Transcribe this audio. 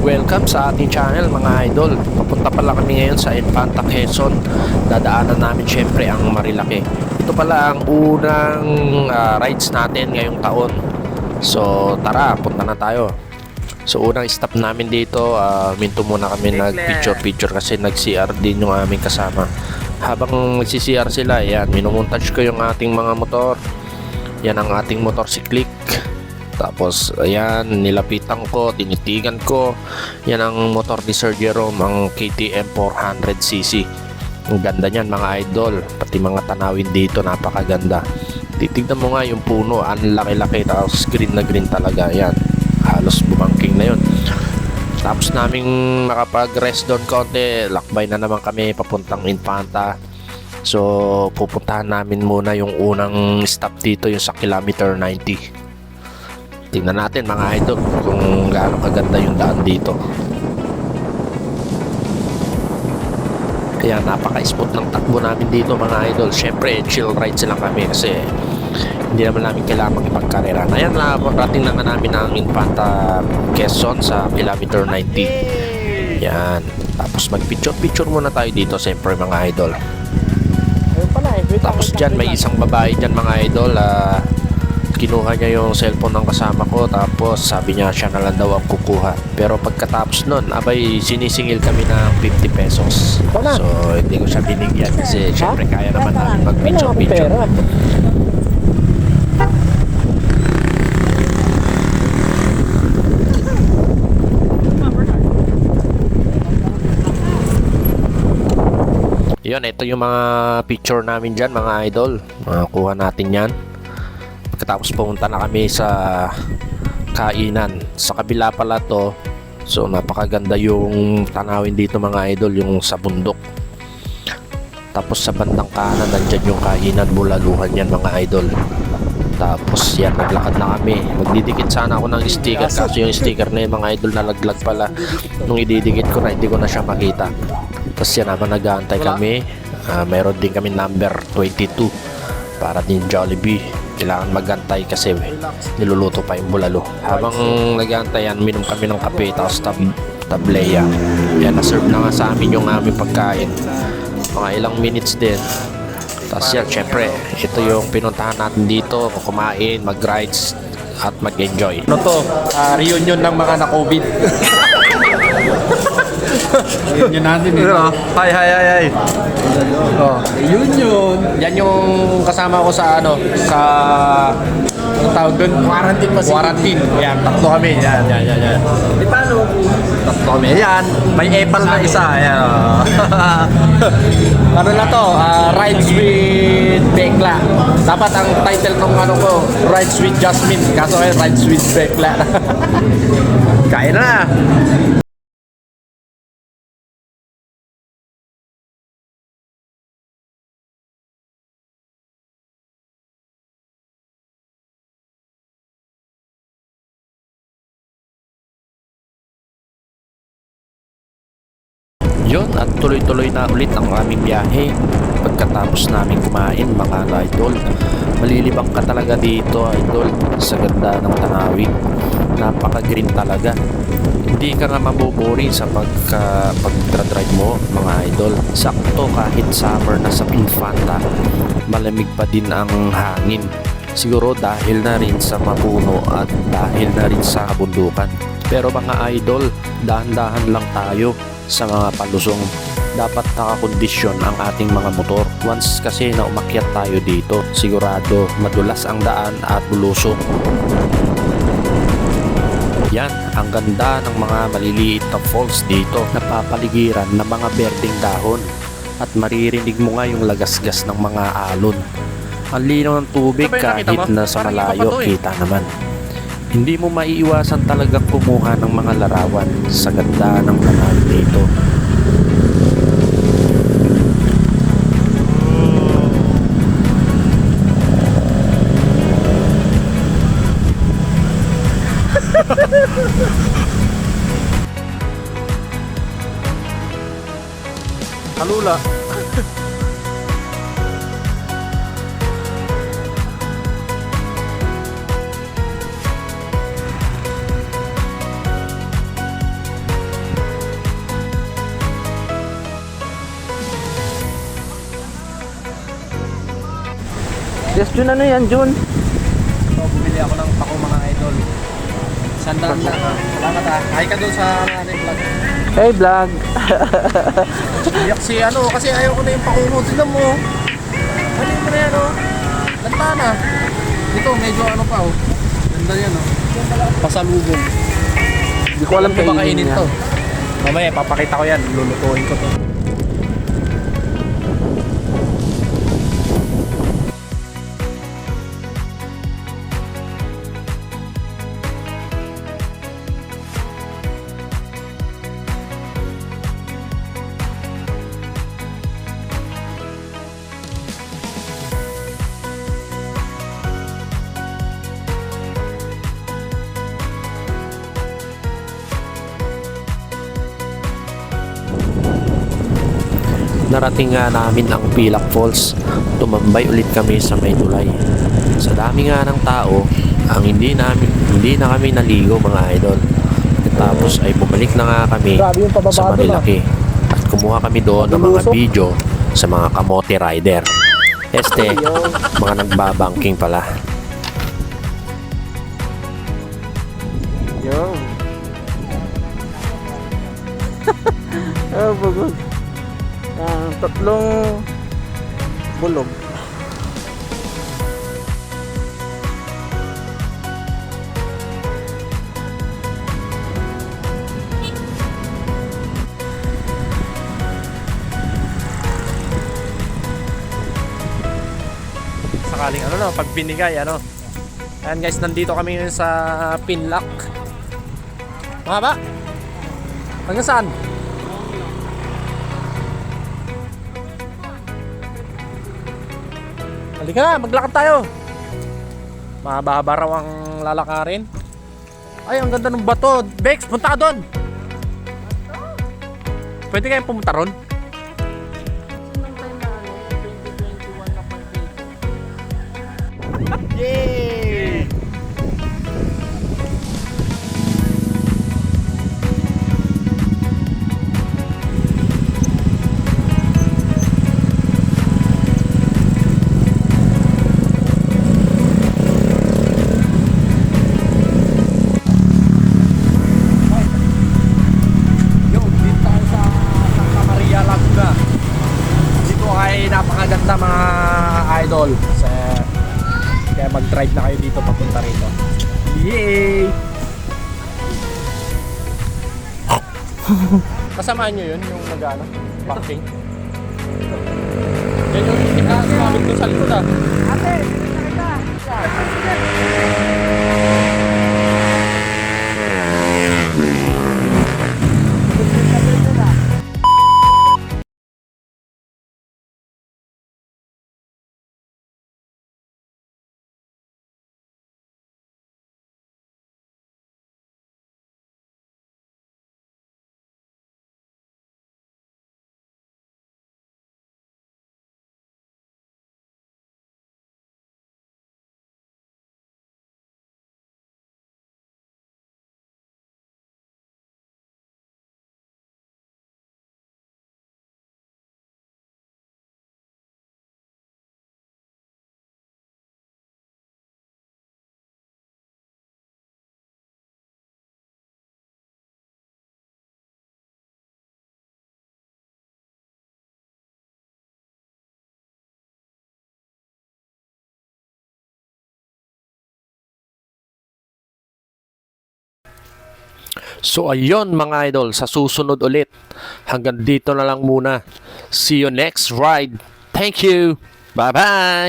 Welcome sa ating channel mga idol. Papunta pala kami ngayon sa Infanta Quezon. Dadaanan namin syempre ang Marilaki. Ito pala ang unang ah, rides natin ngayong taon. So tara, punta na tayo. So unang stop namin dito, ah, minto muna kami nag-picture-picture kasi nag-CR din yung aming kasama. Habang nagsi-CR sila, yan, minumontage ko yung ating mga motor. Yan ang ating motor si Click. Tapos, ayan, nilapitan ko, tinitigan ko. Yan ang motor ni Sir Jerome, ang KTM 400cc. Ang ganda niyan mga idol. Pati mga tanawin dito, napakaganda. Titignan mo nga yung puno, ang laki-laki, tapos green na green talaga. Yan, halos bumangking na yun. Tapos naming makapag-rest doon konti, lakbay na naman kami papuntang Infanta. So, pupuntahan namin muna yung unang stop dito, yung sa kilometer 90. Tingnan natin mga idol kung gaano kaganda yung daan dito. Kaya napaka-spot ng takbo namin dito mga idol. Siyempre, chill rides lang kami kasi hindi naman namin kailangan makipagkarera. Ayan na, rating na nga namin ang Infanta Quezon sa kilometer 90. Yan. Tapos mag-picture-picture muna tayo dito siyempre mga idol. Eh. Tapos dyan may isang babae dyan mga idol ah, kinuha niya yung cellphone ng kasama ko tapos sabi niya siya na lang daw ang kukuha. Pero pagkatapos nun abay sinisingil kami ng 50 pesos. So hindi ko siya binigyan kasi syempre kaya naman namin mag Wala picture akong picture pera. yun ito yung mga picture namin dyan mga idol. Makakuha natin yan pagkatapos pumunta na kami sa kainan. Sa kabila pala to so napakaganda yung tanawin dito mga idol yung sa bundok. Tapos sa bandang kanan nandyan yung kainan bulaluhan yan mga idol. Tapos yan naglakad na kami. Magdidikit sana ako ng sticker kasi yung sticker na yung mga idol nalaglag pala. Nung ididikit ko na hindi ko na siya makita. Tapos yan habang nag-aantay kami ah, meron din kami number 22 para din Jollibee kailangan magantay kasi niluluto pa yung bulalo. Habang nag-aantay yan minom kami ng kape tapos tab tableya. Yan na-serve na nga sa amin yung aming pagkain. Mga ilang minutes din. Tapos yan syempre ito yung pinuntahan natin dito kumain mag-rides at mag-enjoy. Ano to? Ah, reunion ng mga na-COVID. reunion natin eh. hi hi hi hi Oh, reunion. Yan yung kasama ko sa ano, sa Ang tawag doon? Quarantine pa quarantine. Yan, tatlo kami. Yan, yan, yan, yan. Di paano? Tatlo kami. Yan, may epal na isa. Yan. oh. Ano na to? Ah, Rides with Bekla. Dapat ang title ng ano ko, Rides with Jasmine. Kaso eh, Rides with Bekla. Kain na. Yun, at tuloy-tuloy na ulit ang aming biyahe. Pagkatapos namin kumain, mga idol. Malilibang ka talaga dito, idol, sa ganda ng tanawin. Napaka-green talaga. Hindi ka nga mabuburi sa pagka, pagdra-drive mo, mga idol. Sakto kahit summer na sa Infanta, malamig pa din ang hangin. Siguro dahil na rin sa mapuno at dahil na rin sa kabundukan. Pero mga idol, dahan-dahan lang tayo sa mga palusong. Dapat nakakondisyon ang ating mga motor. Once kasi na umakyat tayo dito, sigurado madulas ang daan at bulusong. Yan, ang ganda ng mga maliliit na falls dito. Napapaligiran ng mga berdeng dahon. At maririnig mo nga yung lagasgas ng mga alon. Ang linaw ng tubig kahit na sa malayo eh. kita naman. Hindi mo maiiwasan talaga kumuha ng mga larawan sa ganda ng tanawin dito. Kalula. Yes, Jun, ano yan, Jun? So, bumili ako ng pako mga idol. Sandaan lang ha. Salamat ha. Hi ka doon sa ano vlog. Hey, vlog. Iyak si ano, kasi ayaw ko na yung pako mo. Tignan mo. Ano yung yan oh. Lanta na. Ito, medyo ano pa oh. Ganda yan oh. Pasalubong. Hindi ko alam kainin niya. Mamaya, papakita ko yan. Lulutuin ko to. Narating nga namin ang Pilak Falls. Tumambay ulit kami sa may tulay. Sa dami nga ng tao, ang hindi namin hindi na kami naligo mga idol. Tapos ay bumalik na nga kami sa doon, Marilaki. At kumuha kami doon ng mga video sa mga kamote rider. Este, mga nagbabangking pala. Yo. oh, bugod. Tatlong bulog. sakaling ano no, pag binigay ano. Ayan guys, nandito kami sa Pinlock. Mahaba? Hanggang saan? Halika na, maglakad tayo. Mahaba-haba raw ang lalakarin. Ay, ang ganda ng bato. Bex, punta ka doon. Pwede kayong pumunta ron? Yay! Papunta rito. Yay! Kasamaan nyo yun, yung nag-ano, parking. Yan yung kinakasabit ko sa likod ah. So ayun mga idol, sa susunod ulit. Hanggang dito na lang muna. See you next ride. Thank you. Bye-bye.